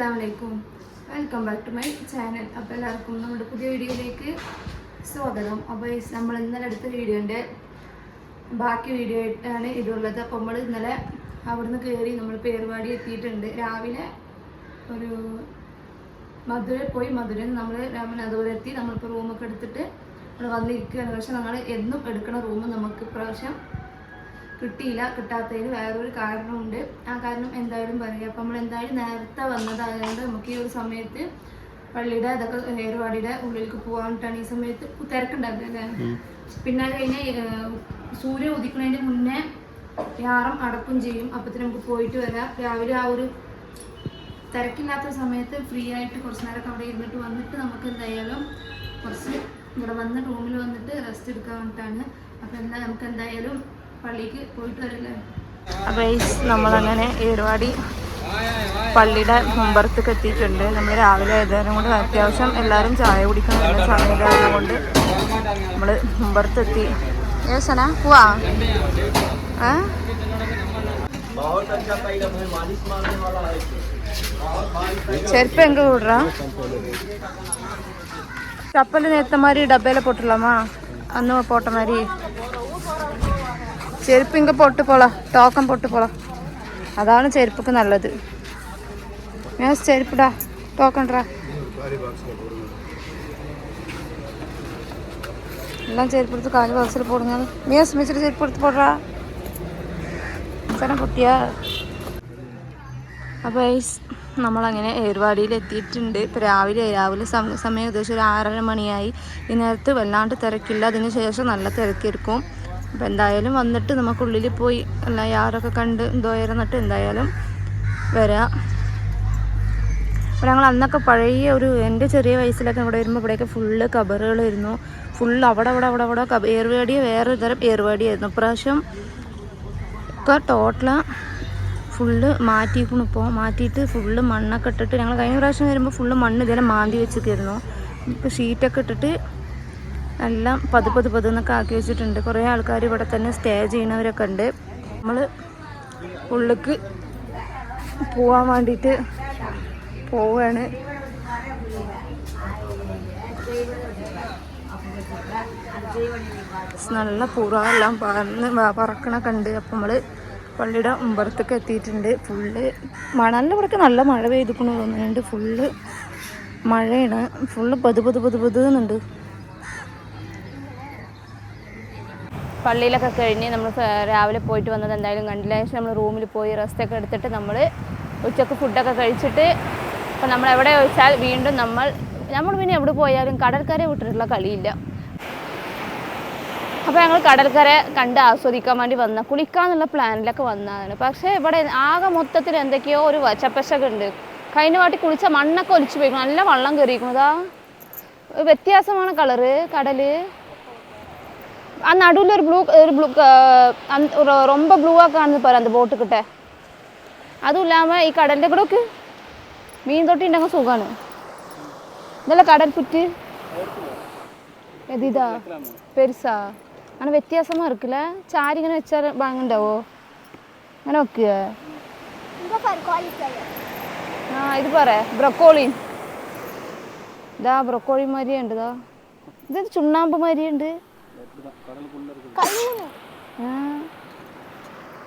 അസ്സാം വലൈക്കും welcome back to my channel അപ്പോൾ എല്ലാവർക്കും നമ്മുടെ പുതിയ വീഡിയോയിലേക്ക് സ്വാഗതം. അപ്പോൾ നമ്മൾ ഇന്നലെ അടുത്ത വീഡിയോന്റെ ബാക്കി വീഡിയോ ആയിട്ടാണ് ഇതുള്ളത്. അപ്പോൾ നമ്മൾ ഇന്നലെ അവിടുന്ന് കയറി നമ്മൾ പേർവാടി എത്തിയിട്ടുണ്ട്. രാവിലെ ഒരു മധുരയിൽ പോയി. മധുരയിൽ നമ്മൾ രാമനാഥപുരം എത്തി. നമ്മളിപ്പോൾ റൂമൊക്കെ എടുത്തിട്ട് നമ്മൾ വന്നിരിക്കുകയാണ്. പക്ഷേ നമ്മൾ എന്നും എടുക്കുന്ന റൂം നമുക്ക് ഇപ്രാവശ്യം കിട്ടിയില്ല കിട്ടാത്തതിന് വേറൊരു കാരണമുണ്ട്. ആ കാരണം എന്തായാലും പറയുക അപ്പം നമ്മൾ എന്തായാലും നേരത്തെ വന്നതായതുകൊണ്ട് നമുക്ക് ഈ ഒരു സമയത്ത് പള്ളിയുടെ അതൊക്കെ ഏറുവാടിയുടെ ഉള്ളിലേക്ക് പോകാനിട്ടാണ് ഈ സമയത്ത് തിരക്കുണ്ടാക്കുക പിന്നെ അത് കഴിഞ്ഞ് സൂര്യ സൂര്യൻ ഉദിക്കുന്നതിന് മുന്നേ യാറം അടക്കും ചെയ്യും. അപ്പത്തിന് നമുക്ക് പോയിട്ട് വരാം. രാവിലെ ആ ഒരു തിരക്കില്ലാത്ത സമയത്ത് ഫ്രീ ആയിട്ട് കുറച്ച് നേരമൊക്കെ അവിടെ ഇരുന്നിട്ട് വന്നിട്ട് നമുക്ക് എന്തായാലും കുറച്ച് ഇവിടെ വന്ന് റൂമിൽ വന്നിട്ട് റെസ്റ്റ് എടുക്കാൻ വേണ്ടിയിട്ടാണ്. അപ്പം എന്താ നമുക്ക് എന്തായാലും പള്ളിക്ക് പോയിട്ട് വരല്ലേ? നമ്മളങ്ങനെ ഏടുവാടി പള്ളിയുടെ മുമ്പറത്തേക്ക് എത്തിയിട്ടുണ്ട്. നമ്മൾ രാവിലെ ഏതായാലും കൊണ്ട് അത്യാവശ്യം എല്ലാവരും ചായ കുടിക്കണമെന്ന സമയമായത് കൊണ്ട് നമ്മൾ മുമ്പറത്തെത്തി. ഏസന പോവാ. ഏ? ചെരുപ്പ് എങ്ക വിടുറാ ചപ്പൽ നേത്തമാരി ഡബ്ബയിലെ പൊട്ടലാമാ അന്ന് പോട്ടമാരി ചെരുപ്പ് ഇങ്ങ പൊട്ട് പോളാം ടോക്കൺ പൊട്ട് പോളാം. അതാണ് ചെരുപ്പൊക്കെ നല്ലത്. ഞാൻ ചെരുപ്പിടാ ടോക്കൺടാ എല്ലാം ചെരുപ്പ് എടുത്ത് കാൽ ബോക്സിൽ പോടുന്നത് നീ സ്മിച്ചിട്ട് ചെരുപ്പ് എടുത്ത് പോടാ. സ്ഥലം പൊട്ടിയാ. അപ്പോൾ നമ്മളങ്ങനെ ഏർവാടിയിൽ എത്തിയിട്ടുണ്ട് ഇപ്പോൾ രാവിലെ രാവിലെ സമയം ഏകദേശം ഒരു ആറര മണിയായി. ഈ നേരത്ത് വല്ലാണ്ട് തിരക്കില്ല. അതിന് ശേഷം നല്ല തിരക്കിരിക്കും. അപ്പോൾ എന്തായാലും വന്നിട്ട് നമുക്കുള്ളിൽ പോയി എല്ലാ യാറൊക്കെ കണ്ട് എന്തോയിരുന്നിട്ട് എന്തായാലും വരാം. അപ്പോൾ ഞങ്ങൾ അന്നൊക്കെ പഴയ ഒരു എന്റെ ചെറിയ വയസ്സിലൊക്കെ ഇവിടെ വരുമ്പോൾ ഇവിടെയൊക്കെ ഫുള്ള് കബറുകളായിരുന്നു ഫുള്ള് അവിടെ അവിടെ അവിടെ അവിടെ കബ വേറെ തരം ഏർവാടിയായിരുന്നു ഇപ്രാവശ്യം ഒക്കെ ടോട്ടല ഫുള്ള് മാറ്റിയിരിക്കണം ഇപ്പോൾ മാറ്റിയിട്ട് ഫുള്ള് മണ്ണൊക്കെ ഇട്ടിട്ട് ഞങ്ങൾ കഴിഞ്ഞ പ്രാവശ്യം വരുമ്പോൾ ഫുള്ള് മണ്ണ് ഇതെല്ലാം മാന്തി വെച്ചിട്ടായിരുന്നു. ഇപ്പോൾ ഷീറ്റൊക്കെ ഇട്ടിട്ട് എല്ലാം പതു പതു പതുന്നൊക്കെ ആക്കി വെച്ചിട്ടുണ്ട്. കുറേ ആൾക്കാർ ഇവിടെ തന്നെ സ്റ്റേ ചെയ്യണവരൊക്കെ ഉണ്ട്. നമ്മൾ ഉള്ളിക്ക് പോവാൻ വേണ്ടിയിട്ട് പോവാണ്. നല്ല പുറമെല്ലാം പറന്ന് പറക്കണൊക്കെ ഉണ്ട്. അപ്പം നമ്മൾ പള്ളിയുടെ മുമ്പറത്തൊക്കെ എത്തിയിട്ടുണ്ട്. ഫുള്ള് മണലിന്റെ ഇവിടെയൊക്കെ നല്ല മഴ പെയ്തിക്കണു തോന്നുന്നുണ്ട്. ഫുള്ള് മഴയാണ്. ഫുള്ള് പതു പതു പതു പതുന്നുണ്ട്. പള്ളിയിലൊക്കെ കഴിഞ്ഞ് നമ്മൾ രാവിലെ പോയിട്ട് വന്നത് എന്തായാലും കണ്ടില്ല. നമ്മൾ റൂമിൽ പോയി റെസ്റ്റ് ഒക്കെ എടുത്തിട്ട് നമ്മൾ ഉച്ചയ്ക്ക് ഫുഡൊക്കെ കഴിച്ചിട്ട് അപ്പോൾ നമ്മൾ എവിടെ ചോദിച്ചാൽ വീണ്ടും നമ്മൾ നമ്മൾ പിന്നെ എവിടെ പോയാലും കടൽക്കരയെ വിട്ടിട്ടുള്ള കളിയില്ല. അപ്പോൾ ഞങ്ങൾ കടൽക്കര കണ്ട് ആസ്വദിക്കാൻ വേണ്ടി വന്ന കുളിക്കാന്നുള്ള പ്ലാനിലൊക്കെ വന്നതാണ്. പക്ഷേ ഇവിടെ ആകെ മൊത്തത്തിൽ എന്തൊക്കെയോ ഒരു ചപ്പശൊക്കെ ഉണ്ട്. കഴിഞ്ഞ വാട്ടി കുളിച്ച മണ്ണൊക്കെ ഒലിച്ചു പോയിക്കണം. നല്ല വെള്ളം കയറിയിരിക്കുന്നതാ വ്യത്യാസമാണ് കളറ് കടൽ. ആ നടുവിൽ ഒരു ബ്ലൂ ഒരു ബ്ലൂ ரொம்ப ப்ளூவாக കാണുന്നത് പോരാ അത് ബോട്ട് കിട്ടേ. അതുമില്ലാമ ഈ കടലിന്റെ കൂടെ ഒക്കെ മീൻ തൊട്ടി ഉണ്ടെങ്കിൽ സുഖമാണ് ഇതല്ല കടൽ പുറ്റ്? എതിതാ പെരുസാ? അങ്ങനെ വ്യത്യാസമാ இருக்குல்ல ചാരി ഇങ്ങനെ വെച്ചാൽ வாங்கண்டாவோ അങ്ങനെ വെക്കുക ആ ഇത് പറ ബ്രക്കോളി. ഇതാ ബ്രക്കോളി മാതിരി ഇതാ. ഇത് ചുണ്ണാമ്പ് മാതിരി ഉണ്ട്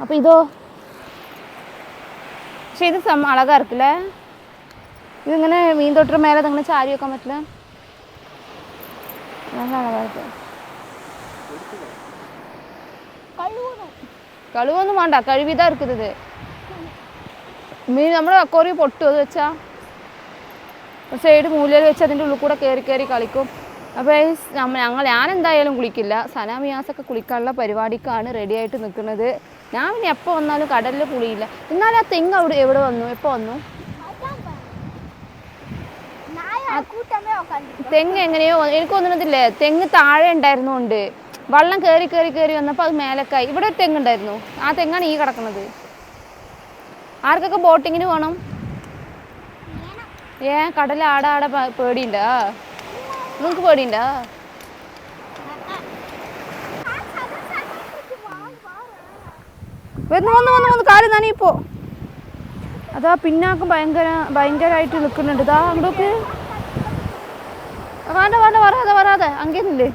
അപ്പൊ ഇതോ. പക്ഷെ ഇത് സം അളകാ ഇരിക്കില്ലേ ഇതിങ്ങനെ മീൻ തൊട്ടിന് മേലെ അങ്ങനെ ചാരി വെക്കാൻ പറ്റില്ല? നല്ല അളകായിട്ട് കഴുകൊന്നും വേണ്ട. കഴിവിതാ ഇരിക്കുന്നത് മീൻ നമ്മുടെ അക്കോറി പൊട്ടു അത് വെച്ചാ. സൈഡ് മൂലയിൽ വെച്ച് അതിന്റെ ഉള്ളിൽ കൂടെ കയറി കയറി കളിക്കും. അപ്പോൾ ഞങ്ങൾ ഞാൻ എന്തായാലും കുളിക്കില്ല. സനാമിയാസൊക്കെ കുളിക്കാനുള്ള പരിപാടിക്കാണ് റെഡി ആയിട്ട് നിൽക്കുന്നത്. ഞാൻ പിന്നെ എപ്പോൾ വന്നാലും കടലിൽ കുളിയില്ല. എന്നാലും ആ തെങ്ങ് അവിടെ എവിടെ വന്നു? എപ്പോൾ വന്നു? തെങ്ങ് എങ്ങനെയോ എനിക്ക് തോന്നുന്നതില്ലേ തെങ്ങ് താഴെ ഉണ്ടായിരുന്നുണ്ട്. വള്ളം കയറി കയറി കയറി വന്നപ്പോൾ അത് മേലക്കായി. ഇവിടെ ഒരു തെങ്ങ് ഉണ്ടായിരുന്നു. ആ തെങ്ങാണ് ഈ കിടക്കുന്നത്. ആർക്കൊക്കെ ബോട്ടിങ്ങിന് പോകണം ഏ കടൽ ആടെ ആടെ പ- പേടിയുണ്ടാ? നിങ്ങൾക്ക് പേടിയുണ്ടാ? വന്ന് വന്ന് വന്ന് വന്ന്. കാൽ നനയിപ്പോ അതാ പിന്നാക്കം ഭയങ്കര ഭയങ്കരമായിട്ട് നിൽക്കുന്നുണ്ട്. ഇതാ അങ്ങോട്ട് വേണ്ട വേണ്ട വരാതെ വരാതെ. അങ്ങേന്നില്ലേ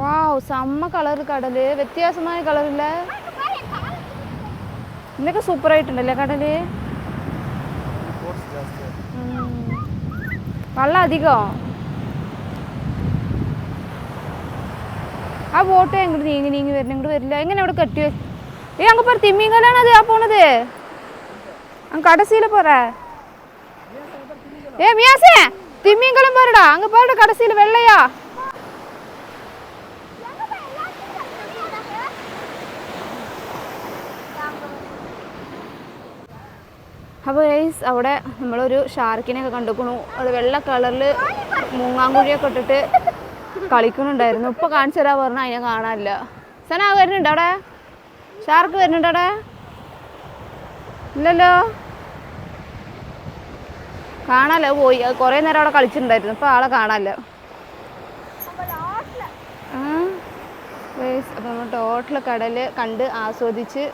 വാവ് സെമ്മ കളർ കടൽ. വ്യത്യാസമായ കളറില്ല? ഇന്നൊക്കെ സൂപ്പർ ആയിട്ടുണ്ടല്ലേ കടൽ? நல்லா அதிகம் ആ ബോട്ട് എങ്ങോട്ട് നീങ്ങി നീങ്ങി വരുന്ന ഇങ്ങോട്ട് വരില്ല എങ്ങനെ അവിടെ കെട്ടി ഏ അങ്ങ് പറ തിമ്മീങ്കലാണ് അത് ആ പോണത് അങ്ങ് കടസിയില് പറ ഏ മിയാസേ തിമ്മീങ്കലം പറടാ അങ്ങ് പറ കടസിയില് വെള്ളയാ അപ്പോൾ ഗൈസ് അവിടെ നമ്മളൊരു ഷാർക്കിനെയൊക്കെ കണ്ടുക്കണു. അത് വെള്ള കളറിൽ മൂങ്ങാങ്കുഴിയൊക്കെ ഇട്ടിട്ട് കളിക്കുന്നുണ്ടായിരുന്നു. ഇപ്പോൾ കാണിച്ചു തരാൻ പറഞ്ഞാൽ അതിനെ കാണാനില്ല. സന വരുന്നുണ്ട് അവിടെ. ഷാർക്ക് വരുന്നുണ്ട് അവിടെ. ഇല്ലല്ലോ. കാണാല്ലോ പോയി. അത് കുറേ നേരം അവിടെ കളിച്ചിട്ടുണ്ടായിരുന്നു. ഇപ്പോൾ ആളെ കാണാനില്ല. അപ്പോൾ നമ്മൾ ടോട്ടൽ കടൽ കണ്ട് ആസ്വദിച്ച്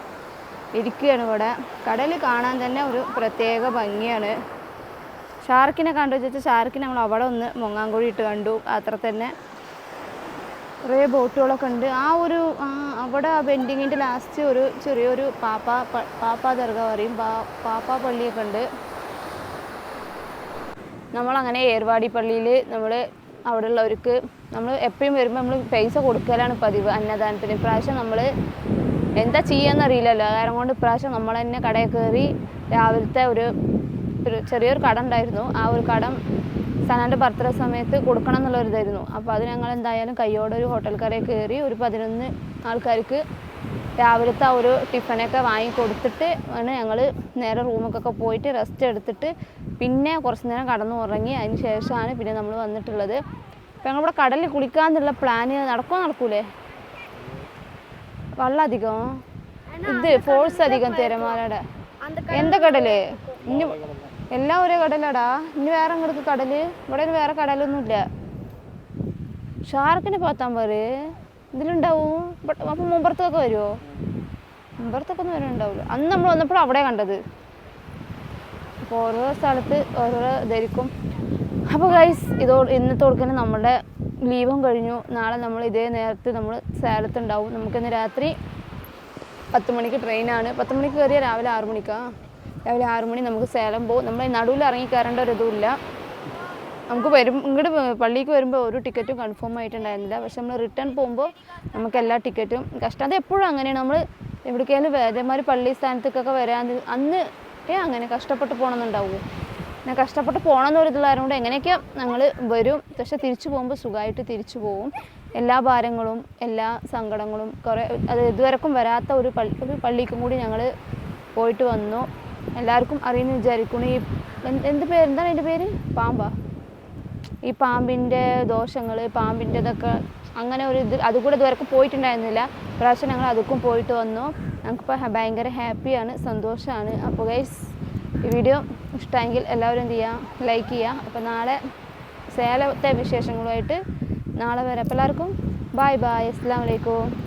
ഇരിക്കുകയാണ് ഇവിടെ. കടൽ കാണാൻ തന്നെ ഒരു പ്രത്യേക ഭംഗിയാണ്. ഷാർക്കിനെ കണ്ടു വെച്ചാൽ ഷാർക്കിനെ നമ്മൾ അവിടെ ഒന്ന് മുങ്ങാങ്കുഴി ഇട്ട് കണ്ടു. അത്ര തന്നെ കുറേ ബോട്ടുകളൊക്കെ ഉണ്ട്. ആ ഒരു അവിടെ ആ ബെൻഡിങ്ങിന്റെ ലാസ്റ്റ് ഒരു ചെറിയൊരു പാപ്പ പാപ്പ ദർഗ പറയും. പാപ്പ പള്ളിയൊക്കെ ഉണ്ട്. നമ്മളങ്ങനെ ഏർവാടി പള്ളിയിൽ നമ്മൾ അവിടെ ഉള്ളവർക്ക് നമ്മൾ എപ്പോഴും വരുമ്പോൾ നമ്മൾ പൈസ കൊടുക്കലാണ് പതിവ്. അന്നദാനത്തിന്. ഇപ്രാവശ്യം നമ്മൾ എന്താ ചെയ്യാന്ന് അറിയില്ലല്ലോ. കാരണം കൊണ്ട് ഇപ്രാവശ്യം നമ്മൾ തന്നെ കടയിൽ കയറി രാവിലത്തെ ഒരു ഒരു ചെറിയൊരു കട ഉണ്ടായിരുന്നു. ആ ഒരു കടം സനാന്റെ ബർത്ത്ഡേ സമയത്ത് കൊടുക്കണം എന്നുള്ളൊരിതായിരുന്നു അപ്പോൾ അത് ഞങ്ങൾ എന്തായാലും കയ്യോടെ ഒരു ഹോട്ടൽ കടയിൽ കയറി ഒരു പതിനൊന്ന് ആൾക്കാർക്ക് രാവിലത്തെ ആ ഒരു ടിഫനൊക്കെ വാങ്ങി കൊടുത്തിട്ട് ആണ് ഞങ്ങൾ നേരെ റൂമൊക്കെ പോയിട്ട് റെസ്റ്റ് എടുത്തിട്ട് പിന്നെ കുറച്ച് നേരം കടന്നു ഉറങ്ങി അതിന് ശേഷമാണ് പിന്നെ നമ്മൾ വന്നിട്ടുള്ളത്. അപ്പോൾ ഞങ്ങളിവിടെ കടലിൽ കുളിക്കാന്നുള്ള പ്ലാന് നടക്കുമോ നടക്കൂലേ? വെള്ളം അധികം ഇത് ഫോഴ്സ് അധികം തിരമാലയുടെ എന്താ കടൽ? ഇനി എല്ലാം ഒരേ കടലാടാ. ഇനി വേറെ ഇങ്ങോട്ട് കടൽ? ഇവിടെ വേറെ കടലൊന്നുമില്ല ഷാർക്കിനെ പാത്താൻ പോര് ഇതിലുണ്ടാവും. അപ്പം മുമ്പർത്തൊക്കെ വരുമോ മുമ്പറത്തൊക്കെ ഒന്നും വരുന്നുണ്ടാവില്ല അന്ന് നമ്മൾ വന്നപ്പോൾ അവിടെ കണ്ടത്. അപ്പോൾ ഓരോ സ്ഥലത്ത് ഓരോ ഇതായിരിക്കും. അപ്പൊ ഗൈസ് ഇതോ ഇന്നത്തെ കൊടുക്കുന്ന നമ്മുടെ ലീവും കഴിഞ്ഞു. നാളെ നമ്മൾ ഇതേ നേരത്തെ നമ്മൾ സേലത്തുണ്ടാവും. നമുക്കിന്ന് രാത്രി പത്ത് മണിക്ക് ട്രെയിനാണ്. പത്ത് മണിക്ക് കയറിയാൽ രാവിലെ ആറു മണിക്കാ? രാവിലെ ആറു മണി നമുക്ക് സേലം പോകും നമ്മൾ നടുവിൽ ഇറങ്ങി കയറേണ്ട ഒരു ഇതുമില്ല. നമുക്ക് വരും ഇങ്ങോട്ട് പള്ളിക്ക് വരുമ്പോൾ ഒരു ടിക്കറ്റും കൺഫേം ആയിട്ടുണ്ടായിരുന്നില്ല. പക്ഷെ നമ്മൾ റിട്ടേൺ പോകുമ്പോൾ നമുക്ക് എല്ലാ ടിക്കറ്റും കഷ്ടം. അത് എപ്പോഴും അങ്ങനെയാണ്. നമ്മൾ എവിടേക്കായാലും വേദന്മാർ പള്ളി സ്ഥാനത്തേക്കൊക്കെ വരാൻ അന്ന് അങ്ങനെ കഷ്ടപ്പെട്ട് പോകണമെന്നുണ്ടാവുമോ പിന്നെ കഷ്ടപ്പെട്ട് പോകണമെന്നൊരു ഇതുള്ളതുകൊണ്ട് എങ്ങനെയൊക്കെ ഞങ്ങൾ വരും. പക്ഷെ തിരിച്ചു പോകുമ്പോൾ സുഖമായിട്ട് തിരിച്ചു പോവും. എല്ലാ ഭാരങ്ങളും എല്ലാ സങ്കടങ്ങളും കുറേ അത് ഇതുവരെക്കും വരാത്ത ഒരു പള്ളി ഒരു പള്ളിക്കും കൂടി ഞങ്ങൾ പോയിട്ട് വന്നു. എല്ലാവർക്കും അറിയുമെന്ന് വിചാരിക്കുന്നു. ഈ എന്ത് പേര് എന്താണ് അതിന്റെ പേര്? പാമ്പാ. ഈ പാമ്പിന്റെ ദോഷങ്ങൾ പാമ്പിന്റെ ഇതൊക്കെ അങ്ങനെ ഒരു ഇത് അതുകൂടെ ഇതുവരെക്കും പോയിട്ടുണ്ടായിരുന്നില്ല. പ്രാവശ്യം ഞങ്ങൾ അതുക്കും പോയിട്ട് വന്നു. ഞങ്ങൾക്കിപ്പോൾ ഭയങ്കര ഹാപ്പിയാണ് സന്തോഷമാണ്. അപ്പോൾ ഗൈസ് ഈ വീഡിയോ ഇഷ്ടമെങ്കിൽ എല്ലാവരും എന്ത് ചെയ്യുക ലൈക്ക് ചെയ്യുക. അപ്പോൾ നാളെ സേലത്തെ വിശേഷങ്ങളുമായിട്ട് നാളെ വരെ. അപ്പോൾ എല്ലാവർക്കും ബായ് ബായ് അസ്സാം വലൈക്കും